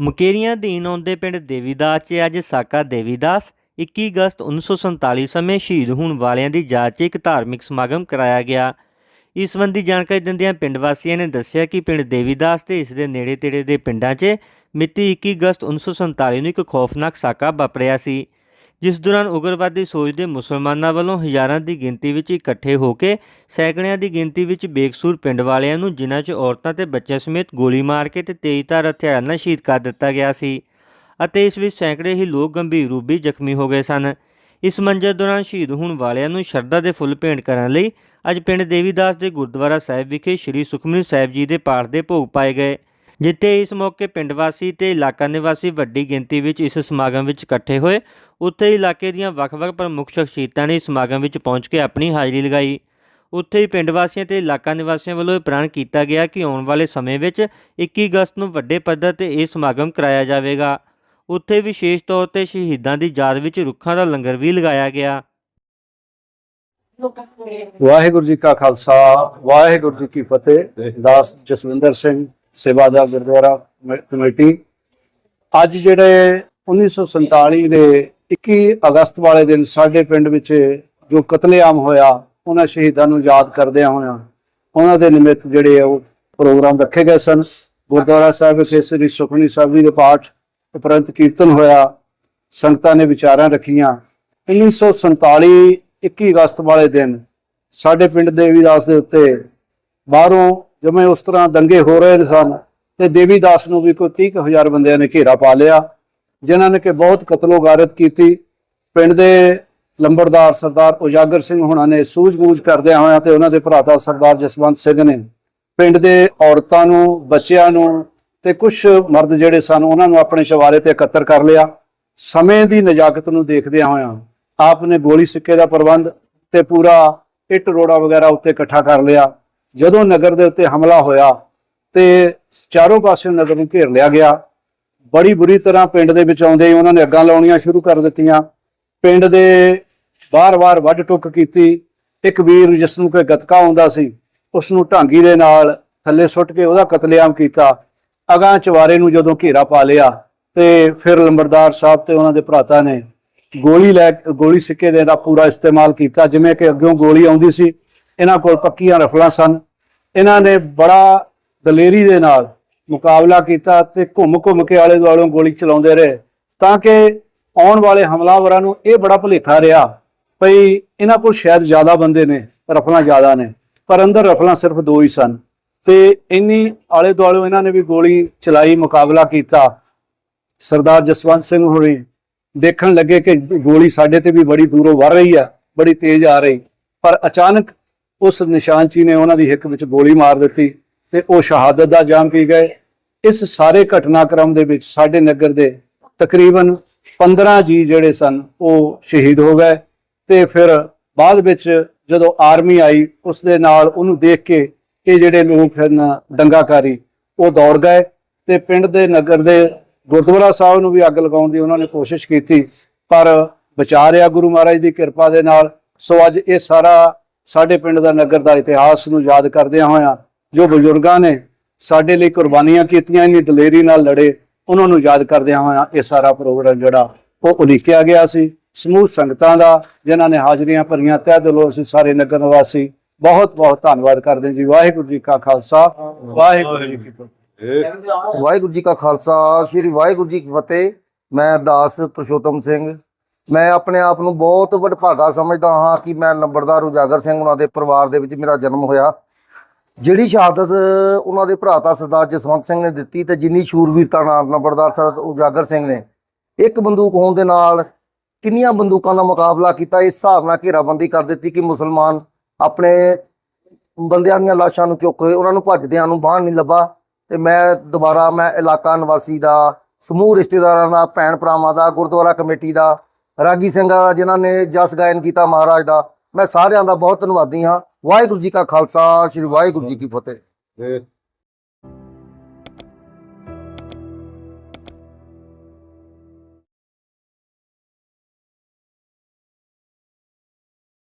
ਮੁਕੇਰੀਆਂ ਅਧੀਨ ਆਉਂਦੇ ਪਿੰਡ ਦੇਵੀਦਾਸ 'ਚ ਅੱਜ ਸਾਕਾ ਦੇਵੀਦਾਸ 21 ਅਗਸਤ 1947 ਸਮੇਂ ਸ਼ਹੀਦ ਹੋਣ ਵਾਲਿਆਂ ਦੀ ਯਾਦ 'ਚ ਇੱਕ ਧਾਰਮਿਕ ਸਮਾਗਮ ਕਰਾਇਆ ਗਿਆ। ਇਸ ਸੰਬੰਧੀ ਜਾਣਕਾਰੀ ਦਿੰਦਿਆਂ ਪਿੰਡ ਵਾਸੀਆਂ ਨੇ ਦੱਸਿਆ ਕਿ ਪਿੰਡ ਦੇਵੀਦਾਸ ਤੇ ਇਸ ਦੇ ਨੇੜੇ-ਤੇੜੇ ਦੇ ਪਿੰਡਾਂ 'ਚ ਮਿਤੀ 21 ਅਗਸਤ 1947 ਨੂੰ ਇੱਕ ਖੌਫਨਾਕ ਸਾਕਾ ਵਾਪਰਿਆ ਸੀ। ਜਿਸ ਦੌਰਾਨ ਉਗਰਵਾਦੀ ਸੋਚ ਦੇ ਮੁਸਲਮਾਨਾਂ ਵੱਲੋਂ ਹਜ਼ਾਰਾਂ ਦੀ ਗਿਣਤੀ ਵਿੱਚ ਇਕੱਠੇ ਹੋ ਕੇ ਸੈਂਕੜਿਆਂ ਦੀ ਗਿਣਤੀ ਵਿੱਚ ਬੇਕਸੂਰ ਪਿੰਡ ਵਾਲਿਆਂ ਨੂੰ ਜਿਨ੍ਹਾਂ 'ਚ ਔਰਤਾਂ ਤੇ ਬੱਚਿਆਂ ਸਮੇਤ ਗੋਲੀ ਮਾਰ ਕੇ ਤੇ ਤੇਜ਼ਧਾਰ ਹਥਿਆਰਾਂ ਨਾਲ ਸ਼ਹੀਦ ਕਰ ਦਿੱਤਾ ਗਿਆ ਸੀ ਅਤੇ ਇਸ ਵਿੱਚ ਸੈਂਕੜੇ ਹੀ ਲੋਕ ਗੰਭੀਰ ਰੂਪ ਵਿੱਚ ਜ਼ਖਮੀ ਹੋ ਗਏ ਸਨ। ਇਸ ਮੰਜ਼ਰ ਦੌਰਾਨ ਸ਼ਹੀਦ ਹੋਣ ਵਾਲਿਆਂ ਨੂੰ ਸ਼ਰਧਾ ਦੇ ਫੁੱਲ ਭੇਂਟ ਕਰਨ ਲਈ ਅੱਜ ਪਿੰਡ ਦੇਵੀਦਾਸ ਦੇ ਗੁਰਦੁਆਰਾ ਸਾਹਿਬ ਵਿਖੇ ਸ੍ਰੀ ਸੁਖਮਨੀ ਸਾਹਿਬ ਜੀ ਦੇ ਪਾਠ ਦੇ ਭੋਗ ਪਾਏ ਗਏ। ਜਿੱਥੇ ਇਸ ਮੌਕੇ ਪਿੰਡ ਵਾਸੀ ਤੇ ਇਲਾਕਾ ਨਿਵਾਸੀ ਵੱਡੀ ਗਿਣਤੀ ਵਿੱਚ ਇਸ ਸਮਾਗਮ ਵਿੱਚ ਇਕੱਠੇ ਹੋਏ ਉੱਥੇ ਹੀ ਇਲਾਕੇ ਦੀਆਂ ਵੱਖ-ਵੱਖ ਪ੍ਰਮੁੱਖ ਸ਼ਖਸੀਅਤਾਂ ਨੇ ਇਸ ਸਮਾਗਮ ਵਿੱਚ ਪਹੁੰਚ ਕੇ ਆਪਣੀ ਹਾਜ਼ਰੀ ਲਗਾਈ। ਉੱਥੇ ਹੀ ਪਿੰਡ ਵਾਸੀਆਂ ਤੇ ਇਲਾਕਾ ਨਿਵਾਸੀਆਂ ਵੱਲੋਂ ਇਹ ਪ੍ਰਣ ਕੀਤਾ ਗਿਆ ਕਿ ਆਉਣ ਵਾਲੇ ਸਮੇਂ ਵਿੱਚ 21 ਅਗਸਤ ਨੂੰ ਵੱਡੇ ਪੱਧਰ ਤੇ ਇਹ ਸਮਾਗਮ ਕਰਾਇਆ ਜਾਵੇਗਾ। ਉੱਥੇ ਵਿਸ਼ੇਸ਼ ਤੌਰ ਤੇ ਸ਼ਹੀਦਾਂ ਦੀ ਯਾਦ ਵਿੱਚ ਰੁੱਖਾਂ ਦਾ ਲੰਗਰ ਵੀ ਲਗਾਇਆ ਗਿਆ। ਵਾਹਿਗੁਰੂ ਜੀ ਕਾ ਖਾਲਸਾ ਵਾਹਿਗੁਰੂ ਜੀ ਕੀ ਫਤਿਹ। ਦਾਸ ਜਸਵਿੰਦਰ ਸਿੰਘ ਸੇਵਾਦਾਰ ਗੁਰਦੁਆਰਾ ਕਮੇਟੀ। ਅੱਜ ਜਿਹੜੇ 1947 ਦੇ 21 ਅਗਸਤ ਵਾਲੇ ਦਿਨ ਸਾਡੇ ਪਿੰਡ ਵਿੱਚ ਜੋ ਕਤਲੇਆਮ ਹੋਇਆ, ਉਹਨਾਂ ਸ਼ਹੀਦਾਂ ਨੂੰ ਯਾਦ ਕਰਦਿਆਂ ਹੋਇਆਂ ਉਹਨਾਂ ਦੇ ਨਿਮਿਤ ਜਿਹੜੇ ਆ ਉਹ ਪ੍ਰੋਗਰਾਮ ਰੱਖੇ ਗਏ ਸਨ। ਗੁਰਦੁਆਰਾ ਸਾਹਿਬ ਵਿੱਚ ਸ੍ਰੀ ਸੁਖਮਨੀ ਸਾਹਿਬ ਜੀ ਦੇ ਪਾਠ ਉਪਰੰਤ ਕੀਰਤਨ ਹੋਇਆ। ਸੰਗਤਾਂ ਨੇ ਵਿਚਾਰਾਂ ਰੱਖੀਆਂ। 1947 21 ਅਗਸਤ ਵਾਲੇ ਦਿਨ ਸਾਡੇ ਪਿੰਡ ਦੇਵੀਦਾਸ ਦੇ ਉੱਤੇ ਬਾਹਰੋਂ ਜਿਵੇਂ ਉਸ ਤਰ੍ਹਾਂ ਦੰਗੇ ਹੋ ਰਹੇ ਸਨ, ਤੇ ਦੇਵੀ ਦਾਸ ਨੂੰ ਵੀ ਕੋਈ 30000 ਬੰਦਿਆਂ ਨੇ ਘੇਰਾ ਪਾ ਲਿਆ, ਜਿਨ੍ਹਾਂ ਨੇ ਕਿ ਬਹੁਤ ਕਤਲੋਗਾਰਤ ਕੀਤੀ। ਪਿੰਡ ਦੇ ਲੰਬੜਦਾਰ ਸਰਦਾਰ ਉਜਾਗਰ ਸਿੰਘ ਹੁਣਾਂ ਨੇ ਸੂਝ-ਬੂਝ ਕਰਦਿਆਂ ਹੋਇਆਂ ਤੇ ਉਹਨਾਂ ਦੇ ਭਰਾਤਾ ਸਰਦਾਰ ਜਸਵੰਤ ਸਿੰਘ ਨੇ ਪਿੰਡ ਦੇ ਔਰਤਾਂ ਨੂੰ, ਬੱਚਿਆਂ ਨੂੰ ਤੇ ਕੁਝ ਮਰਦ ਜਿਹੜੇ ਸਨ, ਉਹਨਾਂ ਨੂੰ ਆਪਣੇ ਸ਼ਵਾਰੇ ਤੇ ਇਕੱਤਰ ਕਰ ਲਿਆ। ਸਮੇਂ ਦੀ ਨਜਾਕਤ ਨੂੰ ਦੇਖਦਿਆਂ ਹੋਇਆਂ ਆਪ ਨੇ ਗੋਲੀ ਸਿੱਕੇ ਦਾ ਪ੍ਰਬੰਧ ਤੇ ਪੂਰਾ ਇੱਟ ਰੋੜਾ ਵਗੈਰਾ ਉੱਤੇ ਇਕੱਠਾ ਕਰ ਲਿਆ। ਜਦੋਂ ਨਗਰ ਦੇ ਉੱਤੇ ਹਮਲਾ ਹੋਇਆ ਤੇ ਚਾਰੋਂ ਪਾਸਿਓਂ ਨਗਰ ਨੂੰ ਘੇਰ ਲਿਆ ਗਿਆ। ਬੜੀ ਬੁਰੀ ਤਰ੍ਹਾਂ ਪਿੰਡ ਦੇ ਵਿੱਚ ਆਉਂਦੇ ਹੀ ਉਹਨਾਂ ਨੇ ਅੱਗਾਂ ਲਾਉਣੀਆਂ ਸ਼ੁਰੂ ਕਰ ਦਿੱਤੀਆਂ। ਪਿੰਡ ਦੇ ਬਾਰ-ਬਾਰ ਵੱਢ ਟੁੱਕ ਕੀਤੀ। ਇੱਕ ਵੀਰ ਜਿਸ ਨੂੰ ਕੋਈ ਗਤਕਾ ਆਉਂਦਾ ਸੀ ਉਸ ਨੂੰ ਢਾਂਗੀ ਦੇ ਨਾਲ ਥੱਲੇ ਸੁੱਟ ਕੇ ਉਹਦਾ ਕਤਲੇਆਮ ਕੀਤਾ। ਅਗਾਂ ਚਵਾਰੇ ਨੂੰ ਜਦੋਂ ਘੇਰਾ ਪਾ ਲਿਆ ਤੇ ਫਿਰ ਲੰਬੜਦਾਰ ਸਾਹਿਬ ਤੇ ਉਹਨਾਂ ਦੇ ਭਰਾਤਾ ਨੇ ਗੋਲੀ ਲੈ ਗੋਲੀ ਸਿੱਕੇ ਦੇ ਦਾ ਪੂਰਾ ਇਸਤੇਮਾਲ ਕੀਤਾ, ਜਿਵੇਂ ਕਿ ਅੱਗੋਂ ਗੋਲੀ ਆਉਂਦੀ ਸੀ। ਇਹਨਾਂ ਕੋਲ ਪੱਕੀਆਂ ਰਫਲਾਂ ਸਨ। ਇਹਨਾਂ ਨੇ ਬੜਾ ਦਲੇਰੀ ਦੇ ਨਾਲ ਮੁਕਾਬਲਾ ਕੀਤਾ ਤੇ ਘੁੰਮ ਘੁੰਮ ਕੇ ਆਲੇ ਦੁਆਲੇ ਗੋਲੀ ਚਲਾਉਂਦੇ ਰਹੇ। ਤਾਂ ਕਿ ਆਉਣ ਵਾਲੇ ਹਮਲਾਵਰਾਂ ਨੂੰ ਇਹ ਬੜਾ ਭੁਲੇਖਾ ਰਿਹਾ ਭਈ ਇਹਨਾਂ ਕੋਲ ਸ਼ਾਇਦ ਜ਼ਿਆਦਾ ਬੰਦੇ ਨੇ, ਰਫਲਾਂ ਜ਼ਿਆਦਾ ਨੇ, ਪਰ ਅੰਦਰ ਰਫਲਾਂ ਸਿਰਫ ਦੋ ਹੀ ਸਨ। ਤੇ ਇੰਨੀ ਆਲੇ ਦੁਆਲੇ ਇਹਨਾਂ ਨੇ ਵੀ ਗੋਲੀ ਚਲਾਈ, ਮੁਕਾਬਲਾ ਕੀਤਾ। ਸਰਦਾਰ ਜਸਵੰਤ ਸਿੰਘ ਹੋਰੀ ਦੇਖਣ ਲੱਗੇ ਕਿ ਗੋਲੀ ਸਾਡੇ ਤੇ ਵੀ ਬੜੀ ਦੂਰੋਂ ਵਰ ਰਹੀ ਆ, ਬੜੀ ਤੇਜ਼ ਆ ਰਹੀ। ਪਰ ਅਚਾਨਕ ਉਸ ਨਿਸ਼ਾਨਚੀ ਨੇ ਉਹਨਾਂ ਦੀ ਹਿੱਕ ਵਿੱਚ ਗੋਲੀ ਮਾਰ ਦਿੱਤੀ ਤੇ ਉਹ ਸ਼ਹਾਦਤ ਦਾ ਜਾਮ ਪੀ ਗਏ। ਇਸ ਸਾਰੇ ਘਟਨਾਕ੍ਰਮ ਦੇ ਵਿੱਚ ਸਾਡੇ ਨਗਰ ਦੇ ਤਕਰੀਬਨ 15 ਜੀ ਜਿਹੜੇ ਸਨ, ਉਹ ਸ਼ਹੀਦ ਹੋ ਗਏ ਤੇ ਫਿਰ ਬਾਅਦ ਵਿੱਚ ਜਦੋਂ ਆਰਮੀ ਆਈ, ਉਸ ਦੇ ਨਾਲ ਉਹਨੂੰ ਦੇਖ ਕੇ ਇਹ ਜਿਹੜੇ ਲੋਕ ਹਨ, ਦੰਗਾਕਾਰੀ, ਉਹ ਦੌੜ ਗਏ ਤੇ ਪਿੰਡ ਦੇ ਨਗਰ ਦੇ ਗੁਰਦੁਆਰਾ ਸਾਹਿਬ ਨੂੰ ਵੀ ਅੱਗ ਲਗਾਉਣ ਦੀ ਉਹਨਾਂ ਨੇ ਕੋਸ਼ਿਸ਼ ਕੀਤੀ, ਪਰ ਬਚਾ ਰਿਹਾ ਗੁਰੂ ਮਹਾਰਾਜ ਦੀ ਕਿਰਪਾ ਦੇ ਨਾਲ। ਸੋ ਅੱਜ ਇਹ ਸਾਰਾ ਸਾਡੇ ਪਿੰਡ ਦਾ ਨਗਰ ਦਾ ਇਤਿਹਾਸ ਨੂੰ ਯਾਦ ਕਰਦਿਆਂ ਹੋਇਆਂ ਜੋ ਬਜ਼ੁਰਗਾਂ ਨੇ ਸਾਡੇ ਲਈ ਕੁਰਬਾਨੀਆਂ ਕੀਤੀਆਂ, ਇੰਨੀ ਦਲੇਰੀ ਨਾਲ ਲੜੇ, ਉਹਨਾਂ ਨੂੰ ਯਾਦ ਕਰਦਿਆਂ ਹੋਇਆਂ ਇਹ ਸਾਰਾ ਪ੍ਰੋਗਰਾਮ ਜਿਹੜਾ ਉਹ ਉਲੀਕਿਆ ਗਿਆ ਸੀ। ਸਮੂਹ ਸੰਗਤਾਂ ਦਾ, ਜਿਨ੍ਹਾਂ ਨੇ ਹਾਜ਼ਰੀਆਂ ਭਰੀਆਂ, ਤਹਿ ਦਿਲੋਂ ਅਸੀਂ ਸਾਰੇ ਨਗਰ ਨਿਵਾਸੀ ਬਹੁਤ ਬਹੁਤ ਧੰਨਵਾਦ ਕਰਦੇ ਜੀ। ਵਾਹਿਗੁਰੂ ਜੀ ਕਾ ਖਾਲਸਾ, ਵਾਹਿਗੁਰੂ ਜੀ ਕੀ ਫਤਿਹ। ਵਾਹਿਗੁਰੂ ਜੀ ਕਾ ਖਾਲਸਾ, ਸ੍ਰੀ ਵਾਹਿਗੁਰੂ ਜੀ ਕੀ ਫਤਿਹ। ਮੈਂ ਦਾਸ ਪ੍ਰਸ਼ੋਤਮ ਸਿੰਘ ਮੈਂ ਆਪਣੇ ਆਪ ਨੂੰ ਬਹੁਤ ਵਡਭਾਗਾ ਸਮਝਦਾ ਹਾਂ ਕਿ ਮੈਂ ਲੰਬੜਦਾਰ ਉਜਾਗਰ ਸਿੰਘ ਉਹਨਾਂ ਦੇ ਪਰਿਵਾਰ ਦੇ ਵਿੱਚ ਮੇਰਾ ਜਨਮ ਹੋਇਆ। ਜਿਹੜੀ ਸ਼ਹਾਦਤ ਉਹਨਾਂ ਦੇ ਭਰਾਤਾ ਸਰਦਾਰ ਜਸਵੰਤ ਸਿੰਘ ਨੇ ਦਿੱਤੀ ਤੇ ਜਿੰਨੀ ਸ਼ੂਰਵੀਰਤਾ ਨਾਲ ਲੰਬੜਦਾਰ ਸਰਦ ਉਜਾਗਰ ਸਿੰਘ ਨੇ, ਇੱਕ ਬੰਦੂਕ ਹੋਣ ਦੇ ਨਾਲ ਕਿੰਨੀਆਂ ਬੰਦੂਕਾਂ ਦਾ ਮੁਕਾਬਲਾ ਕੀਤਾ, ਇਸ ਹਿਸਾਬ ਨਾਲ ਘੇਰਾਬੰਦੀ ਕਰ ਦਿੱਤੀ ਕਿ ਮੁਸਲਮਾਨ ਆਪਣੇ ਬੰਦਿਆਂ ਦੀਆਂ ਲਾਸ਼ਾਂ ਨੂੰ ਚੁੱਕ ਕੇ ਉਹਨਾਂ ਨੂੰ ਭੱਜਦਿਆਂ ਨੂੰ ਬਾਹਰ ਨਹੀਂ ਲੱਭਾ ਤੇ ਮੈਂ ਦੁਬਾਰਾ ਮੈਂ ਇਲਾਕਾ ਨਿਵਾਸੀ ਦਾ, ਸਮੂਹ ਰਿਸ਼ਤੇਦਾਰਾਂ ਦਾ, ਭੈਣ ਭਰਾਵਾਂ ਦਾ, ਗੁਰਦੁਆਰਾ ਕਮੇਟੀ ਦਾ ਰਾਗੀ ਸਿੰਘ ਜਿਨ੍ਹਾਂ ਨੇ ਜਸ ਗਾਇਨ ਕੀਤਾ ਮਹਾਰਾਜ ਦਾ, ਮੈਂ ਸਾਰਿਆਂ ਦਾ ਬਹੁਤ ਧੰਨਵਾਦੀ ਹਾਂ। ਵਾਹਿਗੁਰੂ ਜੀ ਕਾ ਖਾਲਸਾ, ਸ੍ਰੀ ਵਾਹਿਗੁਰੂ ਜੀ ਕੀ ਫਤਿਹ।